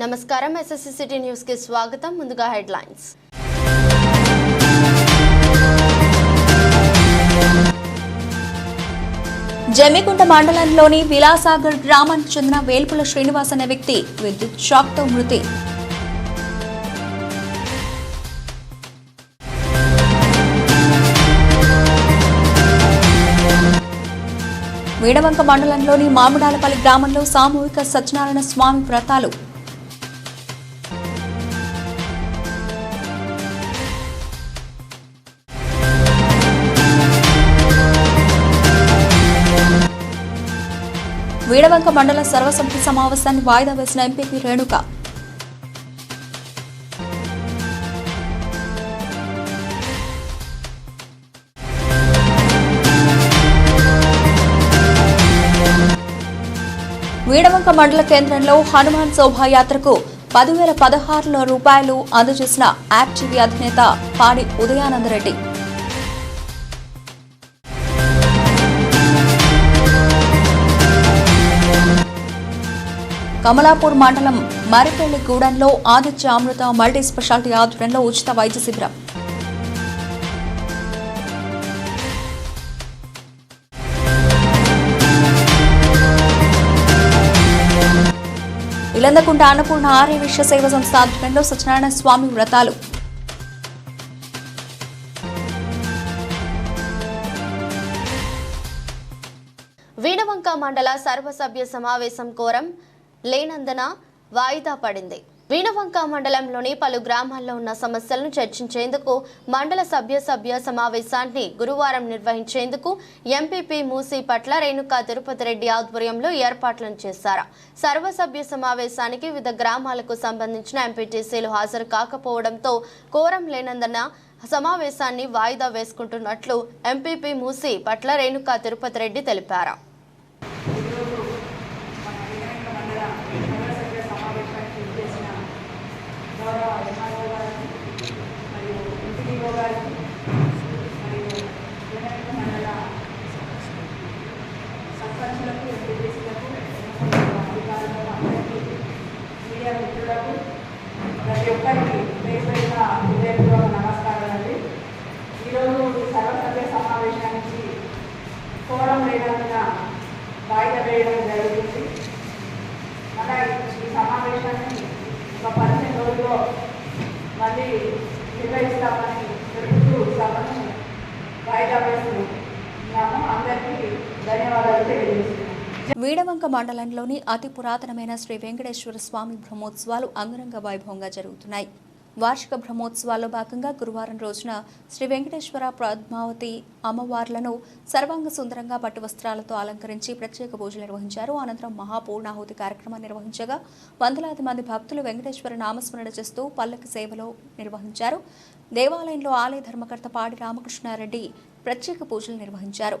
నమస్కారం. SSC city న్యూస్కి స్వాగతం. ముందుగా హెడ్లైన్స్. జమ్మికుంట మండలంలోని విలాసాగర్ గ్రామానికి చెందిన వేల్పుల శ్రీనివాస్ అనే వ్యక్తి విద్యుత్ షాక్తో మృతి. వీడవంక మండలంలోని మామిడాలపల్లి గ్రామంలో సామూహిక సత్యనారాయణ స్వామి వ్రతాలు వీడవంక మండల సర్వసమితి సమావేశాన్ని వాయిదా వేసిన ఎంపీపీ రేణుక. వీడవంక మండల కేంద్రంలో హనుమాన్ శోభాయాత్రకు పదివేల పదహారులో రూపాయలు అందజేసిన యాప్ టీవీ అధినేత పాడి ఉదయానందరెడ్డి. కమలాపూర్ మండలం మరిపల్లి గూడెంలో ఆదిత్య అమృత మల్టీ స్పెషాలిటీ ఆధ్వర్యంలో ఉచిత వైద్య శిబిరం. ఇలందకుంట అన్నపూర్ణ ఆర్య విశ్వ సేవ సంస్థ ఆధ్వర్యంలో సత్యనారాయణ స్వామి వ్రతాలు. వీణవంక మండల సర్వసభ్య సమావేశం కోరం లేనందున వాయిదా పడింది. వీణవంక మండలంలోని పలు గ్రామాల్లో ఉన్న సమస్యలను చర్చించేందుకు మండల సభ్య సభ్య సమావేశాన్ని గురువారం నిర్వహించేందుకు ఎంపీపీ మూసీ పట్ల రేణుకా తిరుపతి రెడ్డి ఆధ్వర్యంలో ఏర్పాట్లను చేశారు. సర్వసభ్య సమావేశానికి వివిధ గ్రామాలకు సంబంధించిన ఎంపీటీసీలు హాజరు కాకపోవడంతో కోరం లేనందున సమావేశాన్ని వాయిదా వేసుకుంటున్నట్లు ఎంపీపీ మూసీ పట్ల రేణుకా తిరుపతి రెడ్డి తెలిపారు. గౌరవ గారికి మరియు ఎంపీడీఓ గారికి మరియు వినాయక మండల సర్పంచులకు ఎంపీటీసీలకు అధికారులకు అందరికీ మీడియా మిత్రులకు ప్రతి ఒక్కరికి పేరు పేరున హృదయపూర్వక నమస్కారాలండి ఈరోజు ఈ సర్వసభ్య సమావేశానికి ఫోరం లేనందున వాయిదా వేయడం జరుగుతుంది మన ఈ సమావేశాన్ని ఒక పదిహేను రోజుల్లో మళ్ళీ నిర్వహిస్తామని తెలుపుతూ సభను వాయిదా వేస్తున్నాము అందరికీ ధన్యవాదాలు తెలియజేస్తున్నాము వీడవంక మండలంలోని అతి పురాతనమైన శ్రీ వెంకటేశ్వర స్వామి బ్రహ్మోత్సవాలు అంగరంగ వైభవంగా జరుగుతున్నాయి. వార్షిక బ్రహ్మోత్సవాల్లో భాగంగా గురువారం రోజున శ్రీ వెంకటేశ్వర పద్మావతి అమ్మవార్లను సర్వాంగ సుందరంగా పట్టు వస్త్రాలతో అలంకరించి ప్రత్యేక పూజలు నిర్వహించారు. అనంతరం మహాపూర్ణాహుతి కార్యక్రమం నిర్వహించగా వందలాది మంది భక్తులు వెంకటేశ్వర నామస్మరణ చేస్తూ పల్లకి సేవలో నిర్వహించారు. దేవాలయంలో ఆలయ ధర్మకర్త పాడి రామకృష్ణారెడ్డి ప్రత్యేక పూజలు నిర్వహించారు.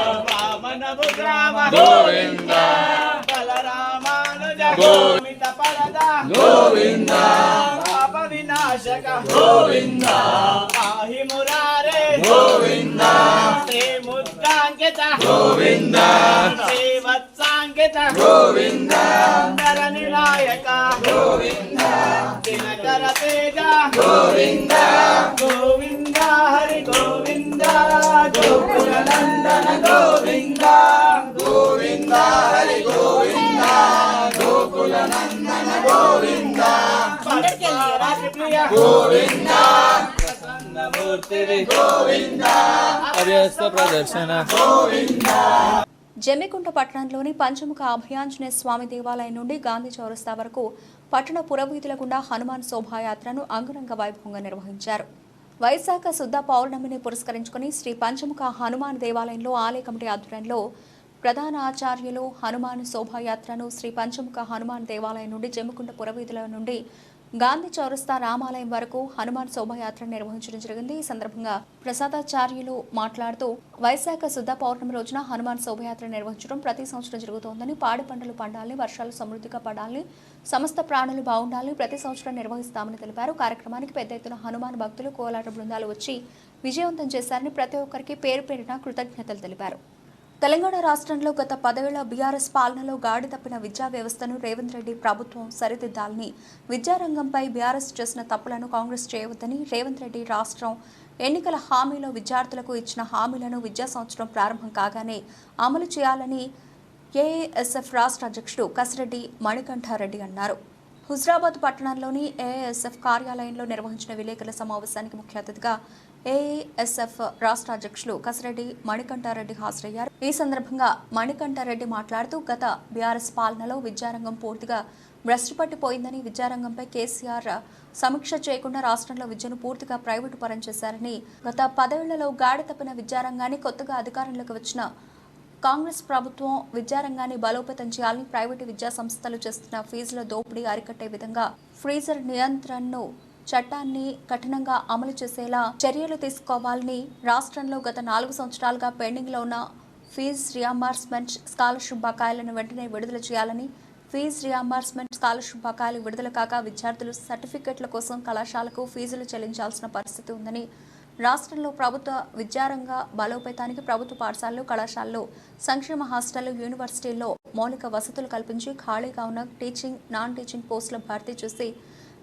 గోవింద గోవింద గోవింద గోవింద వినాశక గోవింద పాహి మురారే గోవింద శ్రీ ముద్రాంకిత గోవింద శ్రీ వత్సాంకిత గోవింద. గోవింద. దినకర తేజ. గోవింద. గోవింద హరి గోవింద. గోకుల నందన గోవింద. గోవింద హరి గోవింద. గోకుల నందన గోవింద. ప్రియ గోవింద. ప్రసన్నమూర్తివి. గోవింద. అభ్యస్త ప్రదర్శన. జమ్మికుంట పట్టణంలోని పంచముఖ అభయాంజనేయ స్వామి దేవాలయం నుండి గాంధీ చౌరస్తా వరకు పట్టణ పురవీధుల గుండా హనుమాన్ శోభాయాత్రను అంగరంగ వైభవంగా నిర్వహించారు. వైశాఖ శుద్ధ పౌర్ణమిని పురస్కరించుకుని శ్రీ పంచముఖ హనుమాన్ దేవాలయంలో ఆలయ కమిటీ ఆధ్వర్యంలో ప్రధాన ఆచార్యులు హనుమాన్ శోభాయాత్రను శ్రీ పంచముఖ హనుమాన్ దేవాలయం నుండి జమ్మికుంట పురవీధుల నుండి గాంధీ చౌరస్తా రామాలయం వరకు హనుమాన్ శోభాయాత్ర నిర్వహించడం జరిగింది. ఈ సందర్భంగా ప్రసాదాచార్యులు మాట్లాడుతూ వైశాఖ శుద్ధ పౌర్ణమి రోజున హనుమాన్ శోభయాత్ర నిర్వహించడం ప్రతి సంవత్సరం జరుగుతోందని పాడి పంటలు పండాలని వర్షాలు సమృద్ధిగా పడాలని సమస్త ప్రాణులు బాగుండాలని ప్రతి సంవత్సరం నిర్వహిస్తామని తెలిపారు. కార్యక్రమానికి పెద్ద ఎత్తున హనుమాన్ భక్తులు కోలాట బృందాలు వచ్చి విజయవంతం చేశారని ప్రతి ఒక్కరికి పేరు పేరిన కృతజ్ఞతలు తెలిపారు. తెలంగాణ రాష్ట్రంలో గత పదేళ్ళ బీఆర్ఎస్ పాలనలో గాడి తప్పిన విద్యా వ్యవస్థను రేవంత్ రెడ్డి ప్రభుత్వం సరిదిద్దాలని విద్యారంగంపై బీఆర్ఎస్ చేసిన తప్పులను కాంగ్రెస్ చేయవద్దని రేవంత్ రెడ్డి రాష్ట్రం ఎన్నికల హామీలో విద్యార్థులకు ఇచ్చిన హామీలను విద్యా సంవత్సరం ప్రారంభం కాగానే అమలు చేయాలని ఏఎస్ఎఫ్ రాష్ట్ర అధ్యక్షుడు కసిరెడ్డి మణికంఠారెడ్డి అన్నారు. హుజరాబాద్ పట్టణంలోని ఏఎస్ఎఫ్ కార్యాలయంలో నిర్వహించిన విలేకరుల సమావేశానికి ముఖ్య అతిథిగా ఏఎస్ఎఫ్ రాష్ట్ర అధ్యక్షులు కసిరెడ్డి మణికంఠారెడ్డి హాజరయ్యారు. ఈ సందర్భంగా మణికంఠారెడ్డి మాట్లాడుతూ గత బీఆర్ఎస్ పాలనలో విద్యారంగం పూర్తిగా భ్రష్టుపట్టిపోయిందని విద్యారంగంపై కేసీఆర్ సమీక్ష చేయకుండా రాష్ట్రంలో విద్యను పూర్తిగా ప్రైవేటు పరం చేశారని గత పదేళ్ళలో గాడి తప్పిన విద్యారంగాన్ని కొత్తగా అధికారంలోకి వచ్చిన కాంగ్రెస్ ప్రభుత్వం విద్యారంగాన్ని బలోపేతం చేయాలని ప్రైవేటు విద్యా సంస్థలు చేస్తున్న ఫీజుల దోపిడీ అరికట్టే విధంగా ఫ్రీజర్ నియంత్రణను చట్టాన్ని కఠినంగా అమలు చేసేలా చర్యలు తీసుకోవాలని రాష్ట్రంలో గత నాలుగు సంవత్సరాలుగా పెండింగ్లో ఉన్న ఫీజు రియంబర్స్మెంట్ స్కాలర్షిప్ బకాయిలను వెంటనే విడుదల చేయాలని ఫీజ్ రియంబర్స్మెంట్ స్కాలర్షిప్ బకాయిలు విడుదల కాక విద్యార్థులు సర్టిఫికెట్ల కోసం కళాశాలకు ఫీజులు చెల్లించాల్సిన పరిస్థితి ఉందని రాష్ట్రంలో ప్రభుత్వ విద్యారంగ బలోపేతానికి ప్రభుత్వ పాఠశాలలు కళాశాలలు సంక్షేమ హాస్టళ్ళు యూనివర్సిటీల్లో మౌలిక వసతులు కల్పించి ఖాళీగా ఉన్న టీచింగ్ నాన్ టీచింగ్ పోస్టుల భర్తీ చేసి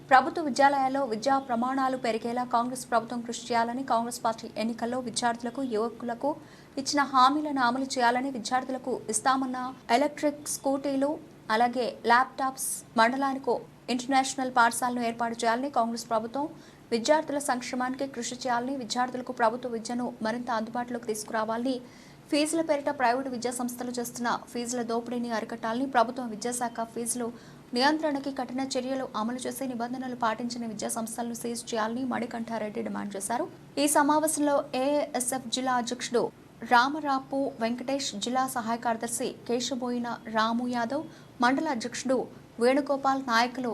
ప్రభుత్వ విద్యాలయాల్లో విద్యా ప్రమాణాలు పెరిగేలా కాంగ్రెస్ ప్రభుత్వం కృషి చేయాలని కాంగ్రెస్ పార్టీ ఎన్నికల్లో విద్యార్థులకు యువకులకు ఇచ్చిన హామీలను అమలు చేయాలని విద్యార్థులకు ఇస్తామన్న ఎలక్ట్రిక్ స్కూటీలు అలాగే ల్యాప్టాప్స్ మండలానికి ఇంటర్నేషనల్ పాఠశాలను ఏర్పాటు చేయాలని కాంగ్రెస్ ప్రభుత్వం విద్యార్థుల సంక్షేమానికి కృషి చేయాలని విద్యార్థులకు ప్రభుత్వ విద్యను మరింత అందుబాటులోకి తీసుకురావాలని ఫీజుల పేరిట ప్రైవేటు విద్యా సంస్థలు చేస్తున్న ఫీజుల దోపిడీని అరికట్టాలని ప్రభుత్వం విద్యాశాఖ ఫీజులు నియంత్రణకి కఠిన చర్యలు అమలు చేసి నిబంధనలు పాటించిన విద్యా సంస్థలను సీజ్ చేయాలని మణికంఠారెడ్డి డిమాండ్ చేశారు. ఈ సమావేశంలో ఏఎస్ఎఫ్ జిల్లా అధ్యక్షుడు రామరాపు వెంకటేష్ జిల్లా సహాయ కార్యదర్శి కేశబోయిన రాము యాదవ్ మండల అధ్యక్షుడు వేణుగోపాల్ నాయకులు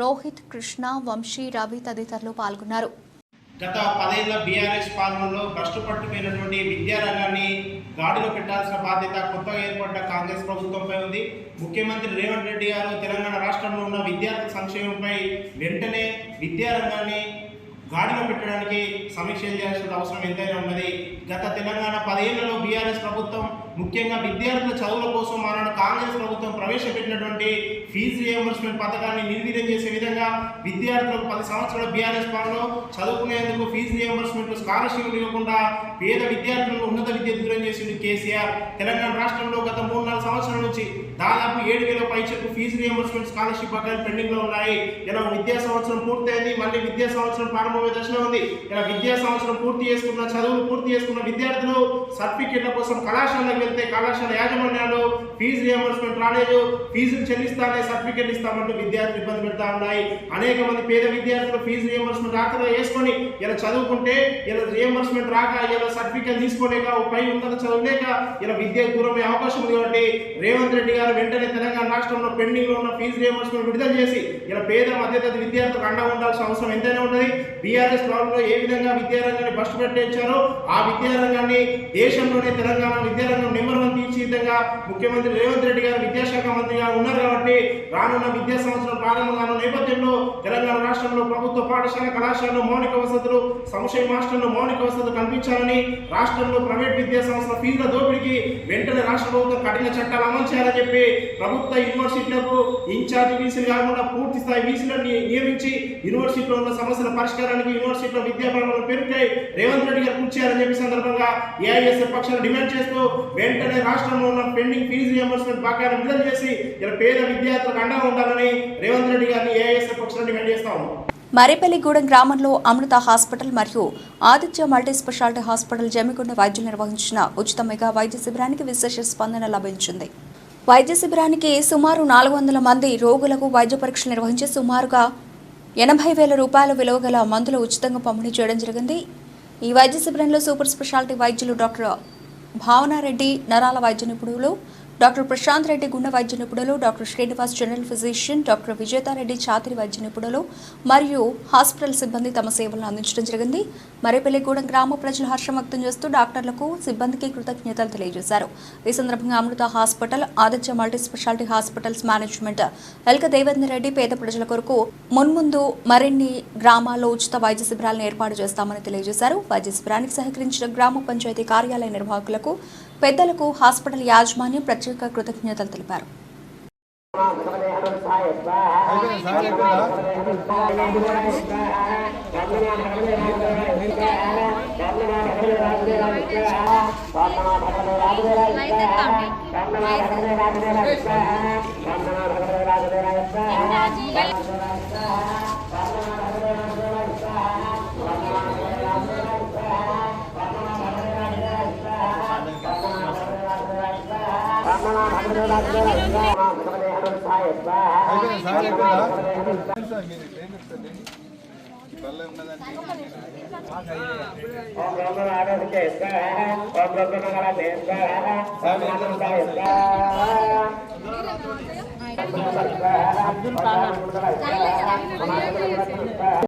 రోహిత్ కృష్ణ వంశీ రవి తదితరులు పాల్గొన్నారు. గత పదేళ్ళ బీఆర్ఎస్ పాలనలో భ్రష్టు పట్టిపోయినటువంటి విద్యారంగాన్ని గాడిలో పెట్టాల్సిన బాధ్యత కొత్తగా ఏర్పడ్డ కాంగ్రెస్ ప్రభుత్వంపై ఉంది. ముఖ్యమంత్రి రేవంత్ రెడ్డి గారు తెలంగాణ రాష్ట్రంలో ఉన్న విద్యార్థి సంక్షేమంపై వెంటనే విద్యారంగాన్ని గాడిలో పెట్టడానికి సమీక్ష చేయాల్సిన అవసరం ఎంతైనా ఉన్నది. గత తెలంగాణ పదేళ్ళలో బీఆర్ఎస్ ప్రభుత్వం ముఖ్యంగా విద్యార్థుల చదువుల కోసం ఆనాడు కాంగ్రెస్ ప్రభుత్వం ప్రవేశపెట్టినటువంటి ఫీజు రియంబర్స్మెంట్ పథకాన్ని నిర్వీర్యం చేసే విధంగా విద్యార్థులకు పది సంవత్సరాల బీఆర్ఎస్ పాలనలో చదువుకునేందుకు ఫీజు రియంబర్స్మెంట్ స్కాలర్షిప్ ఇవ్వకుండా పేద విద్యార్థులను ఉన్నత విద్య దూరం చేసింది కేసీఆర్. తెలంగాణ రాష్ట్రంలో గత మూడు నాలుగు సంవత్సరాల నుంచి దాదాపు ఏడు వేల పైచకు ఫీజు రియంబర్స్మెంట్ స్కాలర్షిప్ పథకాలు పెండింగ్లో ఉన్నాయి. ఇలా విద్యా సంవత్సరం పూర్తయింది మళ్ళీ విద్యా సంవత్సరం ప్రారంభమయ్యే దశలో ఉంది. ఇలా విద్యా సంవత్సరం పూర్తి చేసుకున్న చదువులు పూర్తి చేసుకున్న విద్యార్థులు సర్టిఫికేట్ల కోసం కళాశాలకు వెళ్తే కళాశాల యాజమాన్యాలు ఫీజు రియంబర్స్మెంట్ రాలేదు ఫీజులు చెల్లిస్తానే సర్టిఫికెట్ ఇస్తామంటూ విద్యార్థులు ఇబ్బంది పెడతా ఉన్నాయి. అనేక మంది పేద విద్యార్థులు ఫీజు రియంబర్స్మెంట్ రాకదా వేసుకొని ఇలా చదువుకుంటే ఇలా రియంబర్స్మెంట్ రాక ఇలా సర్టిఫికెట్ తీసుకోలేక ఓ పై ఉన్నత చదువులేక ఇలా విద్య దూరమే అవకాశం ఉంది కాబట్టి రేవంత్ రెడ్డి గారు వెంటనే తెలంగాణ రాష్ట్రంలో పెండింగ్లో ఉన్న ఫీజు రియంబర్స్మెంట్ విడుదల చేసి ఇలా పేద మధ్యతరగతి విద్యార్థులకు అండగా ఉండాల్సిన అవసరం ఎంతైనా ఉన్నది. బీఆర్ఎస్ పాలనలో ఏ విధంగా విద్యారంగాన్ని బస్టు పెట్టించారో ఆ విద్యారంగాన్ని దేశంలోనే తెలంగాణ విద్యారంగం నెంబర్ వన్ తీర్చిదిద్దంగా ముఖ్యమంత్రి రేవంత్ రెడ్డి గారు విద్యాశాఖ మంత్రిగా ఉన్నారు కాబట్టి రానున్న విద్యా సంవత్సరం ప్రారంభంగా నేపథ్యంలో తెలంగాణ రాష్ట్రంలో ప్రభుత్వ పాఠశాల కళాశాలలో మౌలిక వసతులు సంక్షేమ మాస్టర్లు మౌలిక వసతులు కల్పించాలని రాష్ట్రంలో ప్రైవేట్ విద్యా సంస్థల ఫీజుల దోపిడీకి వెంటనే రాష్ట్ర ప్రభుత్వం కఠిన చట్టాలు అమలు చేయాలని చెప్పి ప్రభుత్వ యూనివర్సిటీలకు ఇన్ఛార్జ్ వీసీలు కాకుండా పూర్తి స్థాయి వీసీలను నియమించి యూనివర్సిటీలో ఉన్న సమస్యల పరిష్కారానికి యూనివర్సిటీలో విద్యా పెరుగుతాయి. రేవంత్ రెడ్డి గారు కృషి చెప్పి సందర్భంగా ఏఐఎస్ఎఫ్ పక్షాలు డిమాండ్ చేస్తూ వెంటనే రాష్ట్రంలో ఉన్న పెండింగ్ ఫీజు రియంబర్స్మెంట్ బకాయిలు విడుదల చేసి ఇలా పేద విద్యార్థులకు అండగా ఉండాలని రేవంత్ రెడ్డి గారిని ఏఐఎస్ఎఫ్ పక్షాలు డిమాండ్ చేస్తా. ఉన్నాం గ్రామంలో అమృత హాస్పిటల్ మరియు Aditya multi speciality hospital Jamikonda వైద్యులు నిర్వహించిన ఉచిత మెగా వైద్య శిబిరానికి విశేష స్పందన లభించింది. వైద్య శిబిరానికి సుమారు నాలుగు వందల మంది రోగులకు వైద్య పరీక్షలు నిర్వహించి సుమారుగా ఎనభై వేల రూపాయల విలువ గల మందులు ఉచితంగా పంపిణీ చేయడం జరిగింది. ఈ వైద్య శిబిరంలో సూపర్ స్పెషాలిటీ వైద్యులు డాక్టర్ భావనారెడ్డి నరాల వైద్య నిపుణులు డాక్టర్ ప్రశాంత్ రెడ్డి గుండె వైద్య నిపుణులు doctor Srinivas general physician doctor Vijetha Reddy ఛాతిరి వైద్య నిపుణులు మరియు హాస్పిటల్ సిబ్బంది తమ సేవలను అందించడం జరిగింది. మరేపల్లిగూడెం గ్రామ ప్రజలు హర్షం వ్యక్తం చేస్తూ డాక్టర్లకు సిబ్బందికి కృతజ్ఞతలు తెలియజేశారు. ఈ సందర్భంగా Amrutha hospital Aditya multi speciality hospitals management Elka Devendra Reddy పేద ప్రజల కొరకు మున్ముందు మరిన్ని గ్రామాల్లో ఉచిత వైద్య శిబిరాలను ఏర్పాటు చేస్తామని తెలియజేశారు. వైద్య శిబిరానికి సహకరించిన గ్రామ పంచాయతీ కార్యాలయ నిర్వాహకులకు పెద్దలకు హాస్పిటల్ యాజమాన్యం ప్రత్యేక కృతజ్ఞతలు తెలిపారు.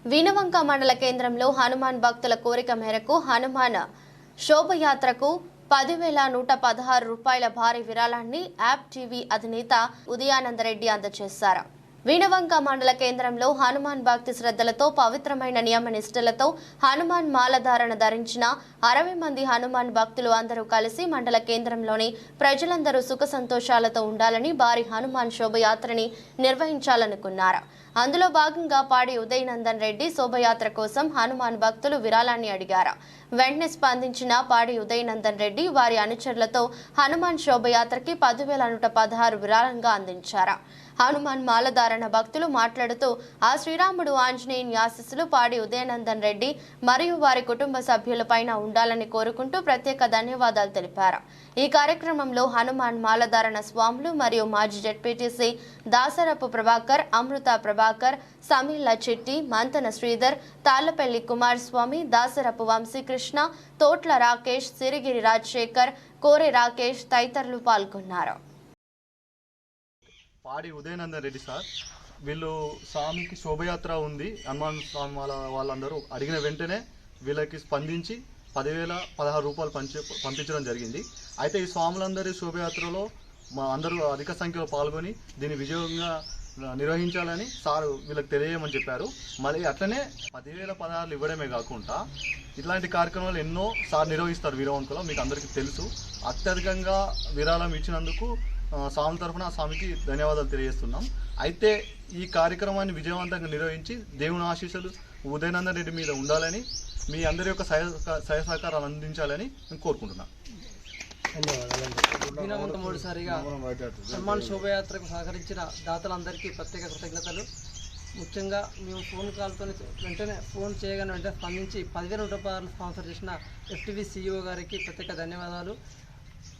వినవంక మండల కేంద్రంలో హనుమాన్ భక్తుల కోరిక మేరకు హనుమాన్ శోభయాత్రకు పదివేల నూట పదహారు రూపాయల భారీ విరాళాన్ని యాప్ టీవీ అధినేత ఉదయానందరెడ్డి అందజేశారు. వీణవంక మండల కేంద్రంలో హనుమాన్ భక్తి శ్రద్ధలతో పవిత్రమైన నియమ నిష్ఠలతో హనుమాన్ మాలధారణ ధరించిన అరవై మంది హనుమాన్ భక్తులు అందరూ కలిసి మండల కేంద్రంలోని ప్రజలందరూ సుఖ సంతోషాలతో ఉండాలని భారీ హనుమాన్ శోభయాత్రని నిర్వహించాలనుకున్నారు. అందులో భాగంగా పాడి ఉదయనందన్ రెడ్డి శోభయాత్ర కోసం హనుమాన్ భక్తులు విరాళాన్ని అడిగారు. వెంటనే స్పందించిన పాడి ఉదయనందన్ రెడ్డి వారి అనుచరులతో హనుమాన్ శోభయాత్రకి పదివేల నూట పదహారు విరాళంగా అందించారు. హనుమాన్ మాలధారణ భక్తులు మాట్లాడుతూ ఆ శ్రీరాముడు ఆంజనేయుని ఆశీస్సులు పాడి ఉదయనందన్ రెడ్డి మరియు వారి కుటుంబ సభ్యులపైన ఉండాలని కోరుకుంటూ ప్రత్యేక ధన్యవాదాలు తెలిపారు. ఈ కార్యక్రమంలో హనుమాన్ మాలధారణ స్వాములు మరియు మాజీ జడ్పీటీసీ దాసరపు ప్రభాకర్ అమృత ప్రభాకర్ సమీల చెట్టి మంతన శ్రీధర్ తాళ్ళపల్లి కుమారస్వామి దాసరపు వంశీకృష్ణ తోట్ల రాకేష్ సిరిగిరి రాజశేఖర్ కోరి రాకేష్ తదితరులు పాల్గొన్నారు. పాడి ఉదయనందన్ రెడ్డి సార్ వీళ్ళు స్వామికి శోభయాత్ర ఉంది. హనుమాన్ స్వామి వాళ్ళ వాళ్ళందరూ అడిగిన వెంటనే వీళ్ళకి స్పందించి పదివేల పదహారు రూపాయలు పంచి పంపించడం జరిగింది. అయితే ఈ స్వాములందరి శోభయాత్రలో మా అందరూ అధిక సంఖ్యలో పాల్గొని దీన్ని విజయంగా నిర్వహించాలని సారు వీళ్ళకి తెలియమని చెప్పారు. మరి అట్లనే పదివేల పదహారులు ఇవ్వడమే కాకుండా ఇట్లాంటి కార్యక్రమాలు ఎన్నో సార్ నిర్వహిస్తారు వీరవంకులో మీకు అందరికీ తెలుసు. అత్యధికంగా విరాళం ఇచ్చినందుకు స్వామి తరఫున స్వామికి ధన్యవాదాలు తెలియజేస్తున్నాం. అయితే ఈ కార్యక్రమాన్ని విజయవంతంగా నిర్వహించి దేవుని ఆశీస్సులు ఉదయనందన్ రెడ్డి మీద ఉండాలని మీ అందరి యొక్క సహాయ సహాయ సహకారాలు అందించాలని నేను కోరుకుంటున్నాను దీనవంత మూడుసారిగా హనుమాన్ శోభయాత్రకు సహకరించిన దాతలందరికీ ప్రత్యేక కృతజ్ఞతలు. ముఖ్యంగా మేము ఫోన్ కాల్తో వెంటనే ఫోన్ చేయగానే వెంటనే స్పందించి పదివేల రూపాయలు స్పాన్సర్ చేసిన ఎఫ్టీవీ సీఈఓ గారికి ప్రత్యేక ధన్యవాదాలు.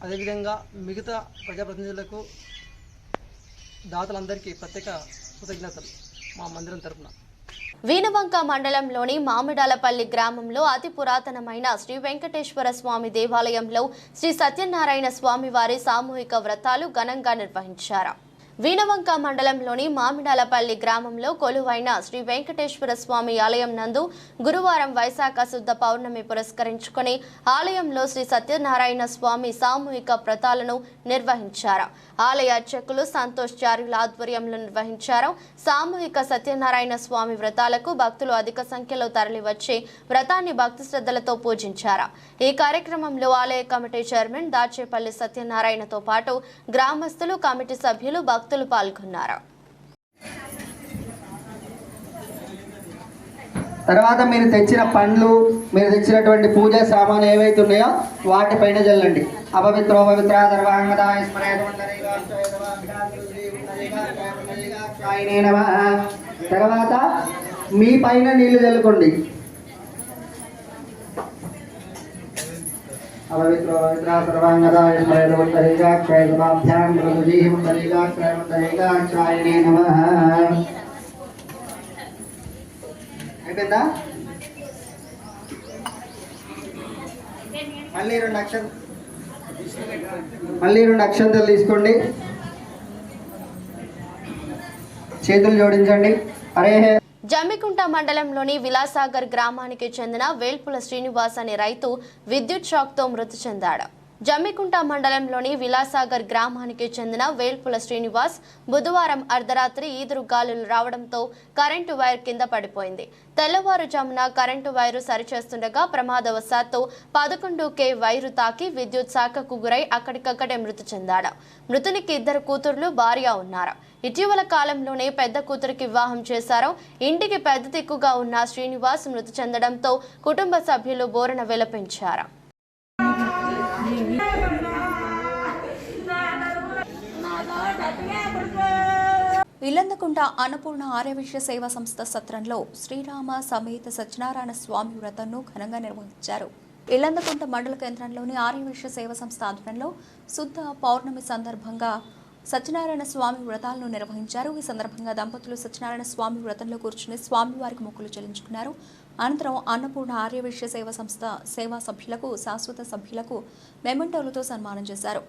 అదేవిధంగా మిగతా ప్రజాప్రతినిధులకు దాతలందరికీ ప్రత్యేక కృతజ్ఞతలు మా మందిరం తరపున. వీణవంక మండలంలోని మామిడాలపల్లి గ్రామంలో అతి పురాతనమైన శ్రీ వెంకటేశ్వర స్వామి దేవాలయంలో శ్రీ సత్యనారాయణ స్వామి వారి సామూహిక వ్రతాలు ఘనంగా నిర్వహించారు. వీణవంక మండలంలోని మామిడాలపల్లి గ్రామంలో కొలువైన శ్రీ వెంకటేశ్వర స్వామి ఆలయం నందు గురువారం వైశాఖ శుద్ధ పౌర్ణమి పురస్కరించుకుని ఆలయంలో శ్రీ సత్యనారాయణ స్వామి సామూహిక వ్రతాలను నిర్వహించారు. ఆలయ అర్చకులు సంతోష్ చారుల ఆధ్వర్యంలో నిర్వహించారు. సామూహిక సత్యనారాయణ స్వామి వ్రతాలకు భక్తులు అధిక సంఖ్యలో తరలివచ్చి వ్రతాన్ని భక్తి శ్రద్ధలతో పూజించారు. ఈ కార్యక్రమంలో ఆలయ కమిటీ చైర్మన్ దాచేపల్లి సత్యనారాయణతో పాటు గ్రామస్తులు కమిటీ సభ్యులు భక్తులు పాల్గొన్నారు. తర్వాత మీరు తెచ్చిన పండ్లు మీరు తెచ్చినటువంటి పూజ సామాన్లు ఏవైతే ఉన్నాయో వాటిపైన చల్లండి అపవిత్రో పవిత్ర తర్వాత మీ పైన నీళ్ళు చల్లుకోండి అయిపోయిందా? మళ్ళీ రెండు మళ్ళీ రెండు అక్షంతలు తీసుకోండి. చేతులు జోడించండి. అరే జమ్మికుంట మండలంలోని విలాసాగర్ గ్రామానికి చెందిన వేల్పుల శ్రీనివాస్ అనే రైతు విద్యుత్ షాక్తో మృతి చెందాడు. జమ్మికుంట మండలంలోని విలాసాగర్ గ్రామానికి చెందిన వేల్పుల శ్రీనివాస్ బుధవారం అర్ధరాత్రి ఈదురు గాలులు రావడంతో కరెంటు వైర్ కింద పడిపోయింది. తెల్లవారుజామున కరెంటు వైరు సరిచేస్తుండగా ప్రమాదవశాత్తు పదకొండు కే వైరు తాకి విద్యుత్ శాఖకు గురై అక్కడికక్కడే మృతి చెందాడు. మృతునికి ఇద్దరు కూతుర్లు భార్య ఉన్నారు. ఇటీవల కాలంలోనే పెద్ద కూతురికి వివాహం చేశారు. ఇంటికి పెద్ద దిక్కుగా ఉన్న శ్రీనివాస్ మృతి చెందడంతో కుటుంబ సభ్యులు బోరణ విలపించారు. ఇల్లందకుంట అన్నపూర్ణ ఆర్యవిశ్వ సేవా సంస్థ సత్రంలో శ్రీరామ సమేత సత్యనారాయణ స్వామి వ్రతంను ఘనంగా నిర్వహించారు. ఇల్లందకుంట మండల కేంద్రంలోని ఆర్యవిశ్వ సేవా సంస్థ ఆధ్వర్యంలో శుద్ధ పౌర్ణమి సందర్భంగా సత్యనారాయణ స్వామి వ్రతాలను నిర్వహించారు. ఈ సందర్భంగా దంపతులు సత్యనారాయణ స్వామి వ్రతంలో కూర్చుని స్వామివారికి మొక్కులు చెల్లించుకున్నారు. అనంతరం అన్నపూర్ణ ఆర్యవిశ్వ సేవా సంస్థ సేవా సభ్యులకు శాశ్వత సభ్యులకు మెమెంటోలతో సన్మానం చేశారు.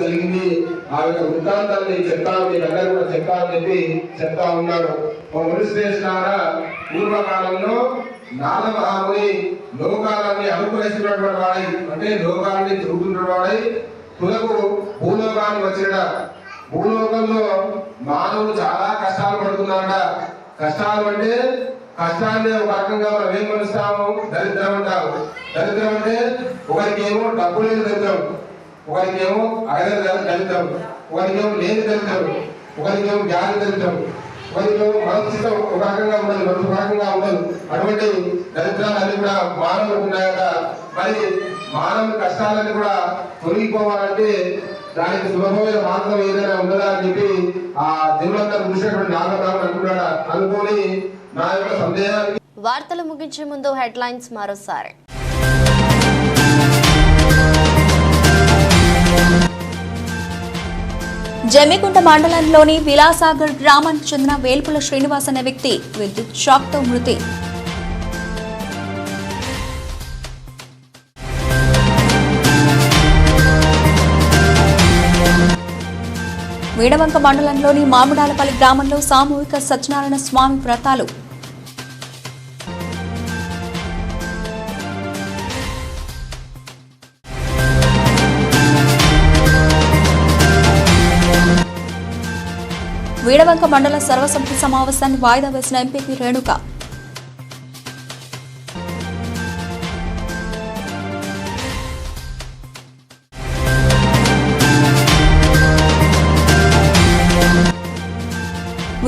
జరిగింది ఆ యొక్క వృత్తాంతాన్ని చెప్తాను మీ దగ్గర కూడా చెప్తానని చెప్పి చెప్తా ఉన్నాడు. ఓ మునిశ్రేష్ఠారా పూర్వకాలంలో నాద మహాముని లోకాలన్నీ అనుగ్రహిస్తున్నటువంటి వాడై అంటే లోకాలని తిరుగుతున్న వాడై తులకు భూలోకాన్ని వచ్చినట. భూలోకంలో మానవులు చాలా కష్టాలు పడుతున్నారట. కష్టాలు అంటే కష్టాన్ని ఒక రకంగా మనం ఏం కొలుస్తాము దరిద్రం అంటాము దరిద్రం అంటే ఒకరికి ఏమో డబ్బు లేదు దరిద్రం. ఒకరికేమో అడగదు దళితం ఒకరికేమో లేని దళితం ఒకరికేమో వ్యాధి దళితం ఒకరికేమో మనస్థితం ఒక రకంగా ఉండదు మరొక రకంగా ఉండదు. అటువంటి దళితాలన్నీ కూడా మానవులకు ఉన్నాయట. మరి మానవ కష్టాలన్నీ కూడా తొలగిపోవాలంటే దానికి సులభమైన మార్గం ఏదైనా ఉన్నదా అని చెప్పి ఆ దేవుడంతా చూసినటువంటి నాగరావు అనుకున్నాడు అనుకోని నా యొక్క సందేహానికి వార్తలు ముగించే ముందు హెడ్లైన్స్ మరోసారి. జమ్మికుంట మండలంలోని విలాసాగర్ గ్రామానికి చెందిన వేల్పుల శ్రీనివాస్ అనే వ్యక్తి విద్యుత్ షాక్తో మృతి. వీడవంక మండలంలోని మామిడాలపల్లి గ్రామంలో సామూహిక సత్యనారాయణ స్వామి వ్రతాలు వీడవంక మండల సర్వసమితి సమావేశాన్ని వాయిదా వేసిన ఎంపీపీ రేణుక.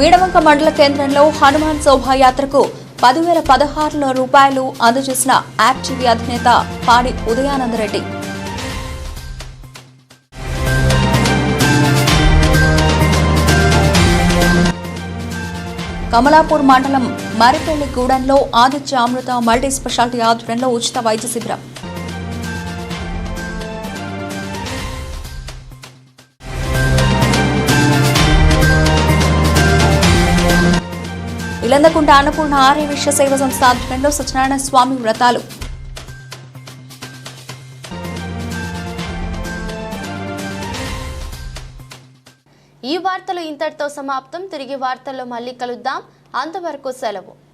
వీడవంక మండల కేంద్రంలో హనుమాన్ శోభాయాత్రకు పదివేల పదహారులో రూపాయలు అందజేసిన యాప్ టీవీ అధినేత పాడి ఉదయానందరెడ్డి. కమలాపూర్ మండలం మరిపల్లి గూడెంలో ఆదిత్య అమృత మల్టీ స్పెషాలిటీ ఆధ్వర్యంలో ఉచిత వైద్య శిబిరం. ఇలందకుంట అన్నపూర్ణ ఆర్య విశ్వ సేవ సంస్థ ఆధ్వర్యంలో సత్యనారాయణ స్వామి వ్రతాలు. ఈ వార్తలు ఇంతటితో సమాప్తం. తిరిగి వార్తల్లో మళ్ళీ కలుద్దాం. అంతవరకు సెలవు.